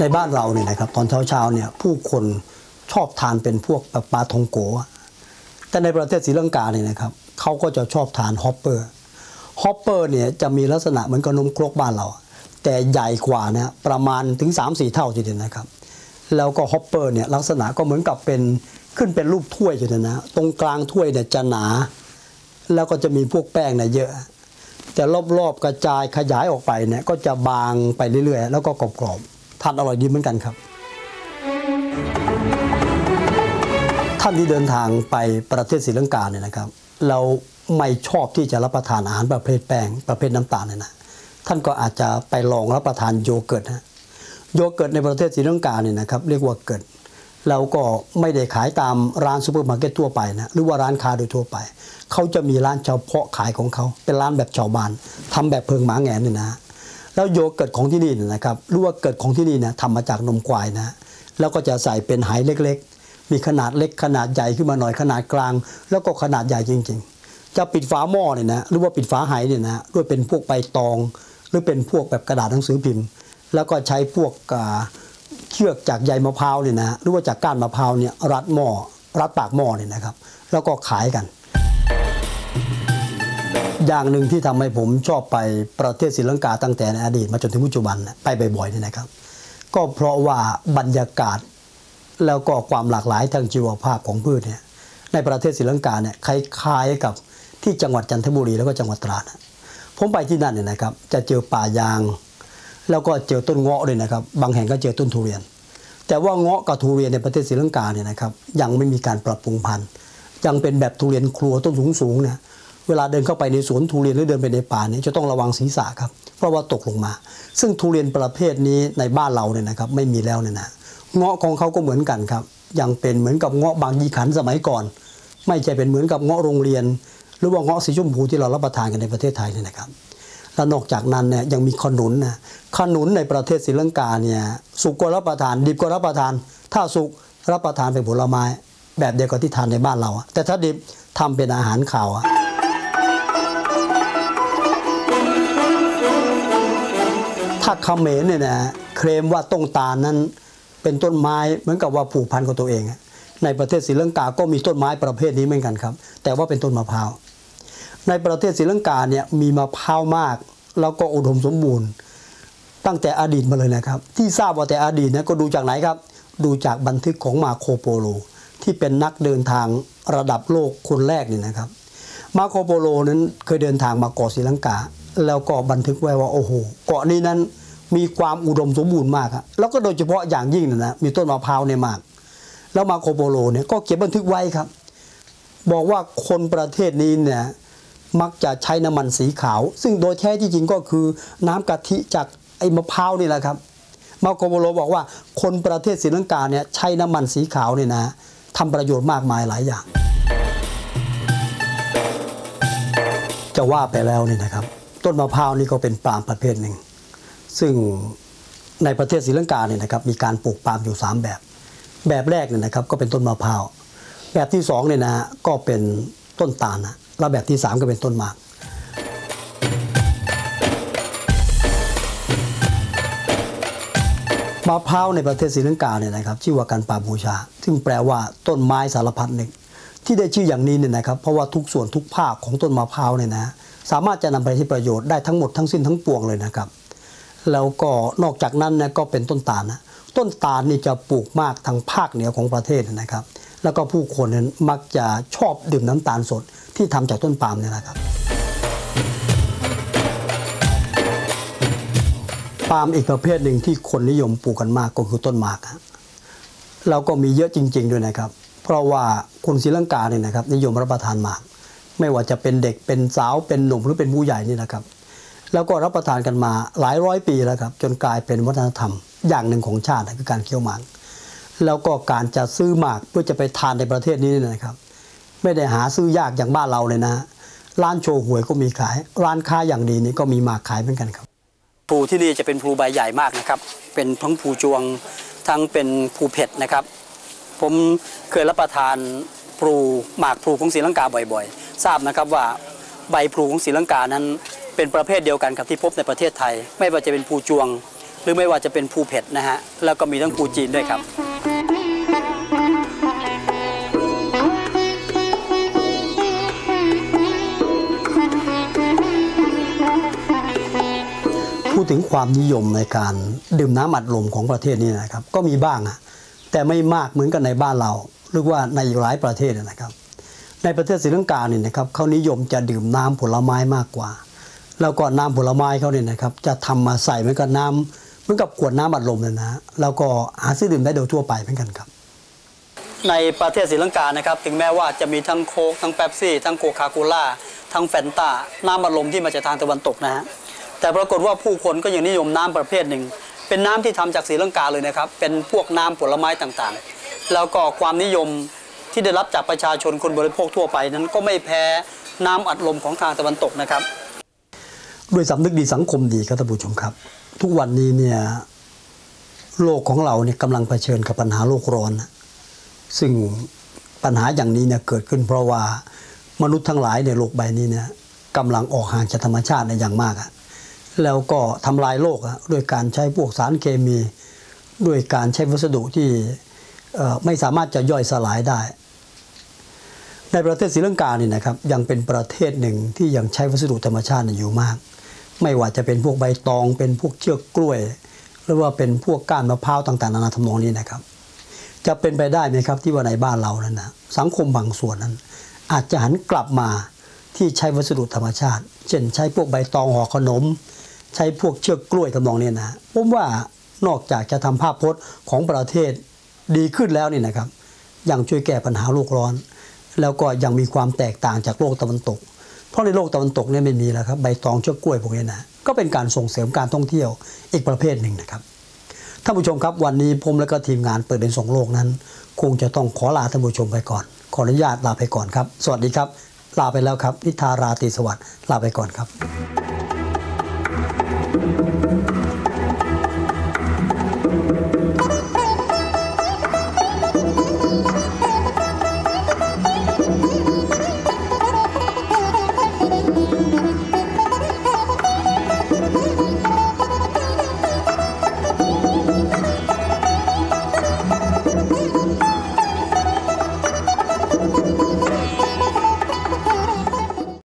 ในบ้านเราเนี่ยนะครับตอนเช้าๆเนี่ยผู้คนชอบทานเป็นพวกแบบปลาทองโกะแต่ในประเทศศรีลังกาเนี่ยนะครับเขาก็จะชอบทานฮอปเปอร์ฮอปเปอร์เนี่ยจะมีลักษณะเหมือนกับนมครกบ้านเรา แต่ใหญ่กว่านะประมาณถึง 3-4 เท่าทีเดียวนะครับ แล้วก็ฮอปเปอร์เนี่ยลักษณะก็เหมือนกับเป็นขึ้นเป็นรูปถ้วยทีเดียวนะ ตรงกลางถ้วยเนี่ยจะหนา แล้วก็จะมีพวกแป้งเนี่ยเยอะ แต่รอบๆกระจายขยายออกไปเนี่ยก็จะบางไปเรื่อยๆ แล้วก็กรอบๆ ทานอร่อยดีเหมือนกันครับ ท่านที่เดินทางไปประเทศศรีลังกาเนี่ยนะครับ เราไม่ชอบที่จะรับประทานอาหารประเภทแป้งประเภทน้ำตาลเนี่ยนะท่านก็อาจจะไปลองรับประทานโยเกิร์ตนะโยเกิร์ตในประเทศศรีลังกาเนี่ยนะครับเรียกว่าเกิร์ตเราก็ไม่ได้ขายตามร้านซูเปอร์มาร์เก็ตทั่วไปนะหรือว่าร้านค้าโดยทั่วไป เขาจะมีร้านเฉพาะขายของเขา เป็นร้านแบบชาวบ้านทำแบบเพิงหมาแงนเนี่ยนะ แล้วโยเกิร์ตของที่นี่นะครับรู้ว่าเกิดของที่นี่เนี่ยทำมาจากนมควายนะแล้วก็จะใส่เป็นไหเล็กๆ มีขนาดเล็กขนาดใหญ่ขึ้นมาหน่อยขนาดกลาง แล้วก็ขนาดใหญ่จริง ๆ จะปิดฝาหม้อเนี่ยนะหรือว่าปิดฝาไหเนี่ยนะด้วยเป็นพวกใบตอง หรือเป็นพวกแบบกระดาษหนังสือพิมพ์ แล้วก็ใช้พวกอ่าเชือกจากใยมะพร้าวเนี่ยนะหรือว่าจากก้านมะพร้าวเนี่ยรัดหม้อรัดปากหม้อเนี่ยนะครับ แล้วก็ขายกัน อย่างหนึ่งที่ทำให้ผมชอบไปประเทศศรีลังกาตั้งแต่ในอดีตมาจนถึงปัจจุบันไปบ่อยๆเนี่ยนะครับ ก็เพราะว่าบรรยากาศแล้วก็ความหลากหลายทางชีวภาพของพืชเนี่ยในประเทศศรีลังกาเนี่ยคล้ายๆกับที่จังหวัดจันทบุรีแล้วก็จังหวัดตราดผมไปที่นั่นเนี่ยนะครับ จะเจอป่ายาง แล้วก็เจอต้นเงาะด้วยนะครับ บางแห่งก็เจอต้นทุเรียน แต่ว่าเงาะกับทุเรียนในประเทศศรีลังกาเนี่ยนะครับยังไม่มีการปรับปรุงพันธุ์ยังเป็นแบบทุเรียนครัวต้นสูงๆนะ เวลาเดินเข้าไปในสวนทุเรียนหรือเดินไปในป่าเนี่ยจะต้องระวังศีรษะครับ เพราะว่าตกลงมา ซึ่งทุเรียนประเภทนี้ในบ้านเราเนี่ยนะครับไม่มีแล้วเนี่ยนะเงาะของเขาก็เหมือนกันครับยังเป็นเหมือนกับเงาะบางยีขันสมัยก่อน ไม่ใช่เป็นเหมือนกับเงาะโรงเรียน หรือว่าเงาะสีชมพูที่เรารับประทานกันในประเทศไทยเนี่ยนะครับแล้วนอกจากนั้นเนี่ยยังมีขนุนนะขนุนในประเทศศรีลังกาเนี่ยสุกก็รับประทาน ดิบก็รับประทาน ถ้าสุกรับประทานเป็นผลไม้ แบบเดียวกับที่ทานในบ้านเรา แต่ถ้าดิบทำเป็นอาหารข่าวอะ ถ้าเขมรเนี่ยนะเคลมว่าต้งตาลนั้นเป็นต้นไม้เหมือนกับว่าผูกพันกับตัวเองในประเทศศรีลังกาก็มีต้นไม้ประเภทนี้เหมือนกันครับ แต่ว่าเป็นต้นมะพร้าวในประเทศศรีลังกาเนี่ยมีมะพร้าวมาก แล้วก็อุดมสมบูรณ์ ตั้งแต่อดีตมาเลยนะครับ ที่ทราบว่าแต่อดีตนะก็ดูจากไหนครับ ดูจากบันทึกของมาโคโปโล ที่เป็นนักเดินทางระดับโลกคนแรกนี่นะครับ มาโคโปโลนั้นเคยเดินทางมาเกาะศรีลังกา แล้วก็บันทึกไว้ว่าโอ้โหเกาะนี้นั้นมีความอุดมสมบูรณ์มากอะแล้วก็โดยเฉพาะอย่างยิ่งนะนะมีต้นมะพร้าวเนี่ยมาก แล้วมาโคโปโลเนี่ยก็เขียนบันทึกไว้ครับ บอกว่าคนประเทศนี้เนี่ยมักจะใช้น้ำมันสีขาว ซึ่งโดยแท้ที่จริงก็คือน้ำกะทิจากไอ้มะพร้าวนี่แหละครับมาโคโปโลบอกว่าคนประเทศศรีลังกาเนี่ยใช้น้ำมันสีขาวเนี่ยนะทำประโยชน์มากมายหลายอย่าง จะว่าไปแล้วเนี่ยนะครับ ต้นมะพร้าวนี่ก็เป็นปาล์มประเภทหนึ่ง ซึ่งในประเทศศรีลังกาเนี่ยนะครับมีการปลูกปาล์มอยู่ 3 แบบ แบบแรกเนี่ยนะครับก็เป็นต้นมะพร้าวแบบที่2เนี่ยนะฮะก็เป็นต้นตาลนะแล้วแบบที่ 3 ก็เป็นต้นหมากมะพร้าวในประเทศศรีลังกาเนี่ยนะครับชื่อว่าการปาบูชา ซึ่งแปลว่าต้นไม้สารพัดหนึ่งที่ได้ชื่ออย่างนี้เนี่ยนะครับ เพราะว่าทุกส่วนทุกภาคของต้นมะพร้าวเนี่ยนะ สามารถจะนำไปใช้ประโยชน์ได้ทั้งหมดทั้งสิ้นทั้งปวงเลยนะครับ แล้วก็นอกจากนั้นนี่ยก็เป็นต้นตาลนะต้นตาลนี่จะปลูกมากทางภาคเหนือของประเทศนะครับ แล้วก็ผู้คนนั้นมักจะชอบดื่มน้ำตาลสดที่ทำจากต้นปาล์มเนี่ยนะครับปาล์มอีกประเภทหนึ่งที่คนนิยมปลูกกันมากก็คือต้นหมากเราก็มีเยอะจริง ๆ ด้วยนะครับ เพราะว่าคนศรีลังกาเนี่ยนะครับนิยมรับประทานหมาก ไม่ว่าจะเป็นเด็กเป็นสาวเป็นหนุ่มหรือเป็นผู้ใหญ่นี่นะครับ แล้วก็รับประทานกันมาหลายร้อยปีแล้วครับ จนกลายเป็นวัฒนธรรม อย่างหนึ่งของชาติคือการเคี้ยวหมากแล้วก็การจะซื้อหมากเพื่อจะไปทานในประเทศนี้นี่นะครับ ไม่ได้หาซื้อยากอย่างบ้านเราเลยนะร้านโชว์หวยก็มีขาย ร้านค้าอย่างดีนี่ก็มีหมากขายเหมือนกันครับพลูที่นี่จะเป็นพลูใบใหญ่มากนะครับ เป็นทั้งพลูจวงทั้งเป็นพลูเผ็ดนะครับ ผมเคยรับประทานพลูหมากพลูของศรีลังกาบ่อยๆ ทราบนะครับว่าใบพลูของศรีลังกานั้นเป็นประเภทเดียวกันกับที่พบในประเทศไทย ไม่ว่าจะเป็นพลูจวง หรือไม่ว่าจะเป็นภูเผ็ดนะฮะแล้วก็มีทั้งภูจีนด้วยครับพูดถึงความนิยมในการดื่มน้ำอัดลมของประเทศนี้นะครับ ก็มีบ้าง แต่ไม่มากเหมือนกันในบ้านเรา หรือว่าในหลายประเทศนะครับ ในประเทศศรีลังกาเนี่ยนะครับเขานิยมจะดื่มน้ำผลไม้มากกว่า แล้วก็น้ำผลไม้เขาเนี่ยนะครับจะทำมาใส่เหมือนกับน้ำเหมือนกับขวดน้ำอัดลมเลยนะแล้วก็หาซื้อดื่มได้โดยทั่วไปเหมือนกันครับ ในประเทศศรีลังกานะครับถึงแม้ว่าจะมีทั้งโค้กทั้งเป๊ปซี่ ทั้งโคคาโคล่าทั้งแฟนตาน้ำอัดลมที่มาจากทางตะวันตกนะฮะแต่ปรากฏว่าผู้คนก็ยังนิยมน้ำประเภทหนึ่ง เป็นน้ำที่ทำจากศรีลังกาเลยนะครับเป็นพวกน้ำผลไม้ต่างๆ แล้วก็ความนิยม ที่ได้รับจากประชาชนคนบริโภคทั่วไปนั้นก็ไม่แพ้น้ำอัดลมของทางตะวันตกนะครับ ด้วยสำนึกดีสังคมดีครับท่านผู้ชมครับ ทุกวันนี้เนี่ยโลกของเราเนี่ยกำลังเผชิญกับปัญหาโลกร้อน ซึ่งปัญหาอย่างนี้เนี่ยเกิดขึ้นเพราะว่ามนุษย์ทั้งหลายในโลกใบนี้เนี่ยกำลังออกห่างจากธรรมชาติในอย่างมากอะแล้วก็ทำลายโลกอะด้วยการใช้พวกสารเคมี ด้วยการใช้วัสดุที่ไม่สามารถจะย่อยสลายได้ ในประเทศศรีลังกานี่นะครับยังเป็นประเทศหนึ่งที่ยังใช้วัสดุธรรมชาติอยู่มาก ไม่ว่าจะเป็นพวกใบตอง เป็นพวกเชือกกล้วย หรือว่าเป็นพวกก้านมะพร้าวต่างๆนานาทำนองนี้นะครับ จะเป็นไปได้ไหมครับที่ว่าในบ้านเรานั้นนะสังคมบางส่วนนั้น อาจจะหันกลับมาที่ใช้วัสดุธรรมชาติ เช่น ใช้พวกใบตองห่อขนม ใช้พวกเชือกกล้วยทำนองนี้นะผมว่านอกจากจะทำภาพพจน์ของประเทศดีขึ้นแล้วนี่นะครับยังช่วยแก้ปัญหาโลกร้อน แล้วก็ยังมีความแตกต่างจากโลกตะวันตก เพราะในโลกตะวันตกเนี่ยไม่มีแล้วครับใบตองเชือกกล้วยพวกนี้นะก็เป็นการส่งเสริมการท่องเที่ยวอีกประเภทหนึ่งนะครับท่านผู้ชมครับวันนี้ผมและก็ทีมงานเปิดเป็นสองโลกนั้น คงจะต้องขอลาท่านผู้ชมไปก่อน ขออนุญาตลาไปก่อนครับ สวัสดีครับลาไปแล้วครับนิทาราตรีสวัสดิ์ลาไปก่อนครับ